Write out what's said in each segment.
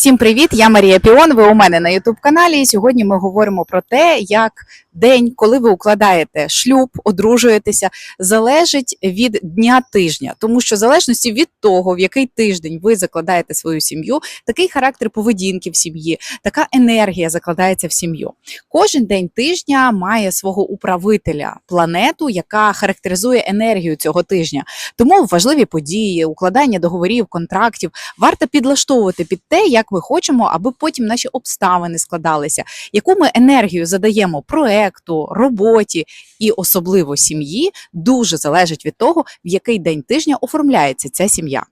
Всім привіт! Я Марія Піон. Ви у мене на Ютуб каналі. Сьогодні ми говоримо про те, як день, коли ви укладаєте шлюб, одружуєтеся, залежить від дня тижня, тому що в залежності від того, в який тиждень ви закладаєте свою сім'ю, такий характер поведінки в сім'ї, така енергія закладається в сім'ю. Кожен день тижня має свого управителя, планету, яка характеризує енергію цього тижня. Тому важливі події, укладання договорів, контрактів варто підлаштовувати під те, як ми хочемо, аби потім наші обставини складалися, яку ми енергію задаємо проекту, роботі і особливо сім'ї, дуже залежить від того, в який день тижня оформляється ця сім'я.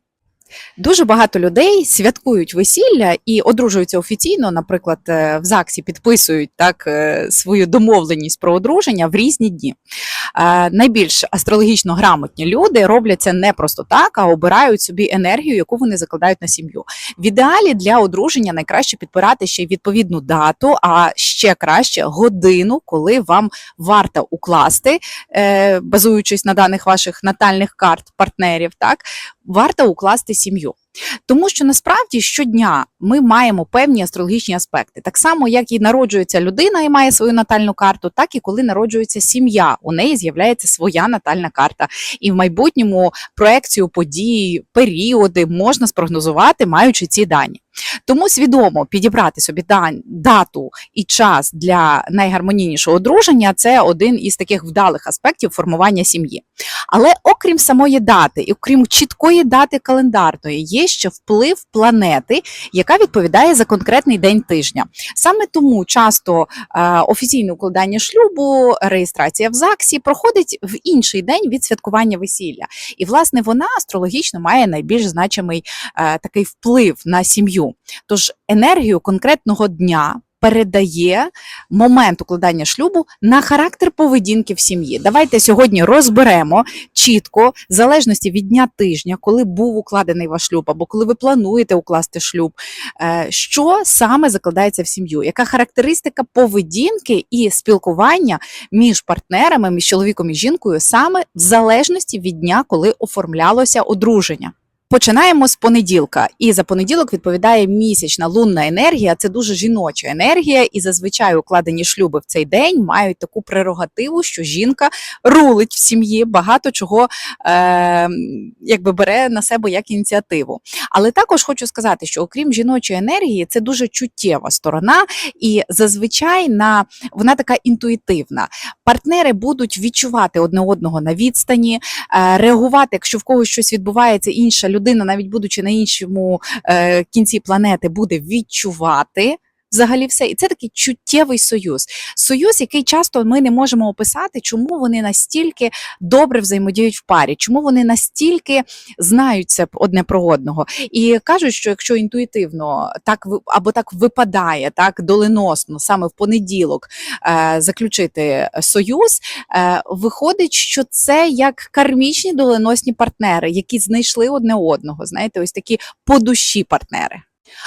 Дуже багато людей святкують весілля і одружуються офіційно, наприклад, е, в ЗАГСі підписують так е, свою домовленість про одруження в різні дні. Найбільш астрологічно грамотні люди роблять це не просто так, а обирають собі енергію, яку вони закладають на сім'ю. В ідеалі для одруження найкраще підбирати ще й відповідну дату, а ще краще годину, коли вам варто укласти, е, базуючись на даних ваших натальних карт партнерів, так варто укласти сім'ю. Тому що насправді щодня ми маємо певні астрологічні аспекти. Так само, як і народжується людина і має свою натальну карту, так і коли народжується сім'я, у неї з'являється своя натальна карта. І в майбутньому проекцію подій, періоди можна спрогнозувати, маючи ці дані. Тому свідомо підібрати собі дату і час для найгармонійнішого одруження це один із таких вдалих аспектів формування сім'ї. Але окрім самої дати, і окрім чіткої дати календарної, є ще вплив планети, яка відповідає за конкретний день тижня. Саме тому часто е, офіційне укладання шлюбу, реєстрація в ЗАГСі проходить в інший день від святкування весілля. І власне вона астрологічно має найбільш значимий е, такий вплив на сім'ю. Тож енергію конкретного дня. Передає момент укладання шлюбу на характер поведінки в сім'ї. Давайте сьогодні розберемо чітко, в залежності від дня тижня, коли був укладений ваш шлюб, або коли ви плануєте укласти шлюб, е, що саме закладається в сім'ю, яка характеристика поведінки і спілкування між партнерами, між чоловіком і жінкою, саме в залежності від дня, коли оформлялося одруження. Починаємо з понеділка, і за понеділок відповідає місячна лунна енергія. Це дуже жіноча енергія, і зазвичай укладені шлюби в цей день мають таку прерогативу, що жінка рулить в сім'ї, багато чого е, якби бере на себе як ініціативу. Але також хочу сказати, що окрім жіночої енергії, це дуже чуттєва сторона, і зазвичай на вона така інтуїтивна. Партнери будуть відчувати одне одного на відстані, е, реагувати, якщо в когось щось відбувається, інша людина, навіть будучи на іншому е, кінці планети, буде відчувати. Взагалі, все, і це такий чуттєвий союз. Союз, який часто ми не можемо описати, чому вони настільки добре взаємодіють в парі, чому вони настільки знають це одне про одного. І кажуть, що якщо інтуїтивно так або так випадає, так доленосно, саме в понеділок е, заключити союз, е, виходить, що це як кармічні доленосні партнери, які знайшли одне одного. Знаєте, ось такі по душі партнери.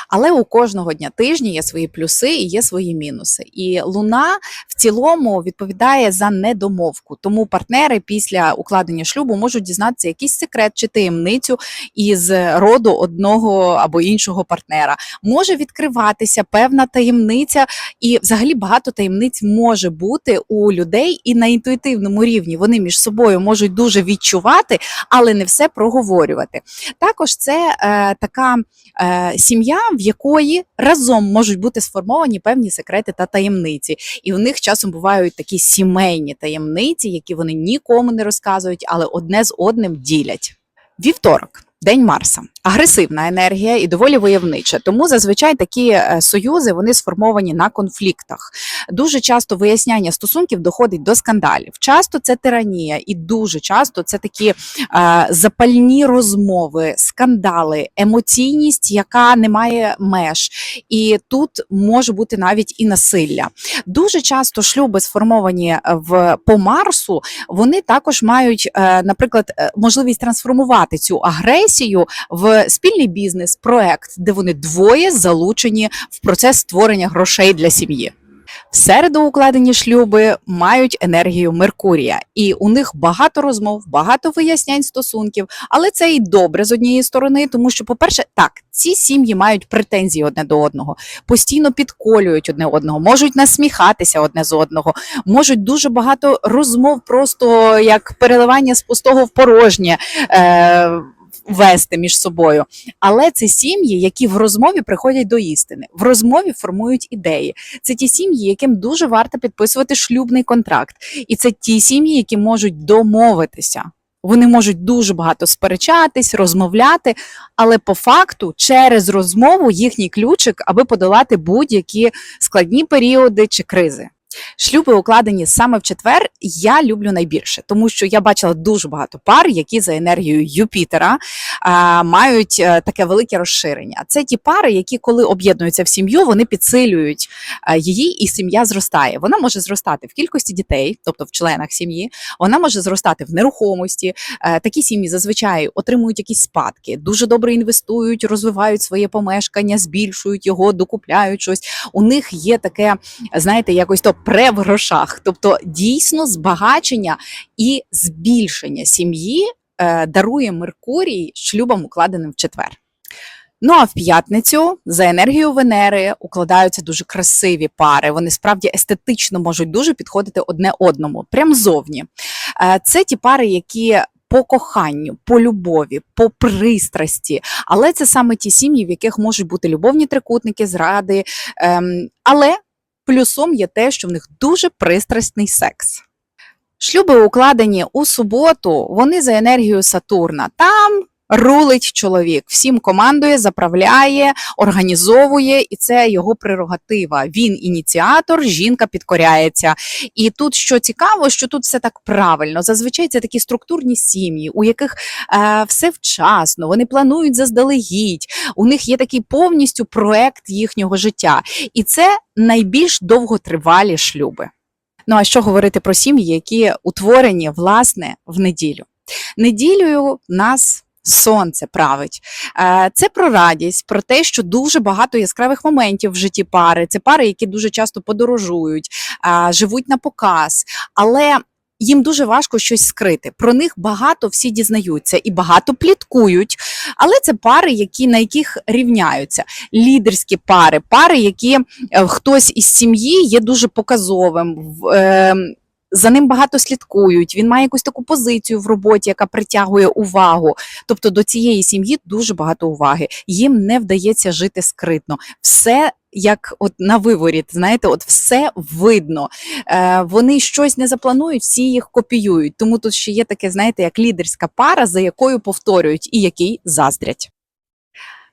Але у кожного дня тижня є свої плюси і є свої мінуси. І луна в цілому відповідає за недомовку. Тому партнери після укладення шлюбу можуть дізнатися якийсь секрет чи таємницю із роду одного або іншого партнера. Може відкриватися певна таємниця, і взагалі багато таємниць може бути у людей і на інтуїтивному рівні. Вони між собою можуть дуже відчувати, але не все проговорювати. Також це е, така е, сім'я, в якої разом можуть бути сформовані певні секрети та таємниці. І в них часом бувають такі сімейні таємниці, які вони нікому не розказують, але одне з одним ділять. Вівторок. День Марса, агресивна енергія і доволі войовнича. Тому зазвичай такі е, союзи вони сформовані на конфліктах. Дуже часто виясняння стосунків доходить до скандалів. Часто це тиранія, і дуже часто це такі е, запальні розмови, скандали, емоційність, яка не має меж. І тут може бути навіть і насилля. Дуже часто шлюби сформовані в по Марсу, вони також мають, е, наприклад, е, можливість трансформувати цю агресію в спільний бізнес, проект, де вони двоє залучені в процес створення грошей для сім'ї. В середу укладені шлюби мають енергію Меркурія, і у них багато розмов, багато вияснянь стосунків. Але це і добре з однієї сторони, тому що, по-перше, так, ці сім'ї мають претензії одне до одного, постійно підколюють одне одного, можуть насміхатися одне з одного, можуть дуже багато розмов, просто як переливання з пустого в порожнє. Е- Вести між собою, але це сім'ї, які в розмові приходять до істини, в розмові формують ідеї. Це ті сім'ї, яким дуже варто підписувати шлюбний контракт, і це ті сім'ї, які можуть домовитися. Вони можуть дуже багато сперечатись, розмовляти, але по факту через розмову їхній ключик, аби подолати будь-які складні періоди чи кризи. Шлюби укладені саме в четвер. Я люблю найбільше, тому що я бачила дуже багато пар, які за енергією Юпітера а, мають е, таке велике розширення. Це ті пари, які, коли об'єднуються в сім'ю, вони підсилюють е, її, і сім'я зростає. Вона може зростати в кількості дітей, тобто в членах сім'ї. Вона може зростати в нерухомості. Е, Такі сім'ї зазвичай отримують якісь спадки, дуже добре інвестують, розвивають своє помешкання, збільшують його, докупляють щось. У них є таке, знаєте, якось то пре в грошах, тобто дійсно збагачення і збільшення сім'ї е, дарує Меркурій шлюбам, укладеним в четвер. Ну а в п'ятницю за енергією Венери укладаються дуже красиві пари. Вони справді естетично можуть дуже підходити одне одному, прям зовні. Е, Це ті пари, які по коханню, по любові, по пристрасті. Але це саме ті сім'ї, в яких можуть бути любовні трикутники, зради. Ем, але плюсом є те, що в них дуже пристрасний секс. Шлюби укладені у суботу, вони за енергією Сатурна. Там рулить чоловік, всім командує, заправляє, організовує, і це його прерогатива. Він ініціатор, жінка підкоряється. І тут що цікаво, що тут все так правильно. Зазвичай це такі структурні сім'ї, у яких е, все вчасно, вони планують заздалегідь. У них є такий повністю проект їхнього життя, і це найбільш довготривалі шлюби. Ну а що говорити про сім'ї, які утворені власне в неділю? Неділею нас сонце править. Е, Це про радість, про те, що дуже багато яскравих моментів в житті пари. Це пари, які дуже часто подорожують, е, живуть на показ, але. Їм дуже важко щось скрити. Про них багато всі дізнаються і багато пліткують. Але це пари, які на яких рівняються. Лідерські пари, пари, які е, хтось із сім'ї є дуже показовим. За ним багато слідкують. Він має якусь таку позицію в роботі, яка притягує увагу. Тобто до цієї сім'ї дуже багато уваги. Їм не вдається жити скритно. Все як от на виворіт, знаєте, от все видно. Е, вони щось не запланують, всі їх копіюють. Тому тут ще є таке, знаєте, як лідерська пара, за якою повторюють і який заздрять.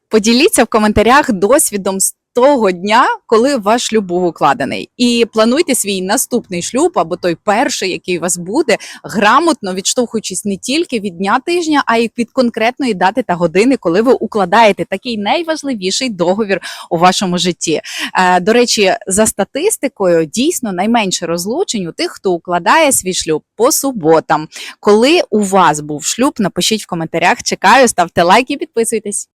Поділіться в коментарях досвідом з того дня, коли ваш шлюб був укладений, і плануйте свій наступний шлюб або той перший, який у вас буде, грамотно відштовхуючись не тільки від дня тижня, а й від конкретної дати та години, коли ви укладаєте такий найважливіший договір у вашому житті. Е, До речі, за статистикою дійсно найменше розлучень у тих, хто укладає свій шлюб по суботам. Коли у вас був шлюб, напишіть в коментарях. Чекаю, ставте лайк і підписуйтесь.